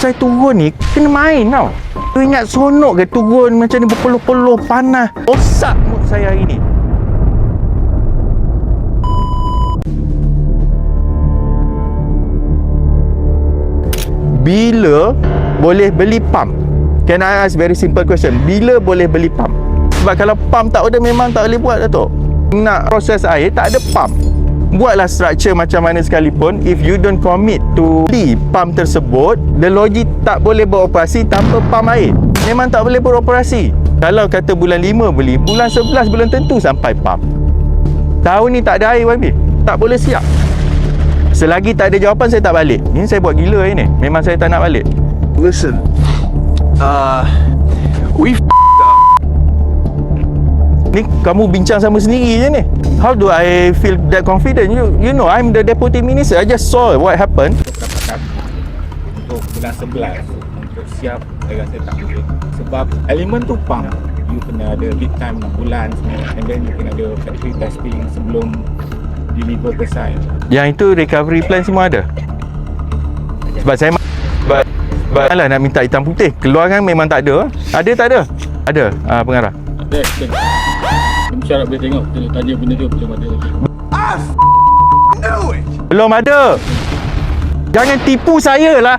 saya turun ni kena main tau. Tu ingat sonok ke turun macam ni berpeluh-peluh panas. Rosak mood saya hari ni. Bila boleh beli pump? Can I ask very simple question? Bila boleh beli pump? Sebab kalau pump tak ada memang tak boleh buat Datuk. Nak proses air tak ada pump. Buatlah structure macam mana sekalipun If you don't commit to beli pump tersebut The logik tak boleh beroperasi tanpa pump air. Memang tak boleh beroperasi. Kalau kata bulan 5 beli Bulan 11 belum tentu sampai pump. Tahun ni tak ada air YB Tak boleh siap. Selagi tak ada jawapan saya tak balik. Ini saya buat gila hari ni. Memang saya tak nak balik. Listen, uh, we Ni kamu bincang sama sendiri je ni. How do I feel that confident? You you know I'm the deputy minister. I just saw what happened. Untuk bulan 11 untuk siap saya rasa tak boleh. Sebab elemen tu pump. You kena ada lead time 6 bulan and then you kena ada factory testing sebelum deliver ke site. Yang itu recovery plan semua ada? Sebab saya Sebab Sebab Alah nak minta hitam putih. Keluaran memang tak ada. Ada tak ada? Ada. Uh, pengarah. Dek, dek. Syarat boleh tengok. Kita tanya benda tu belum ada lagi. Belum ada Jangan tipu saya lah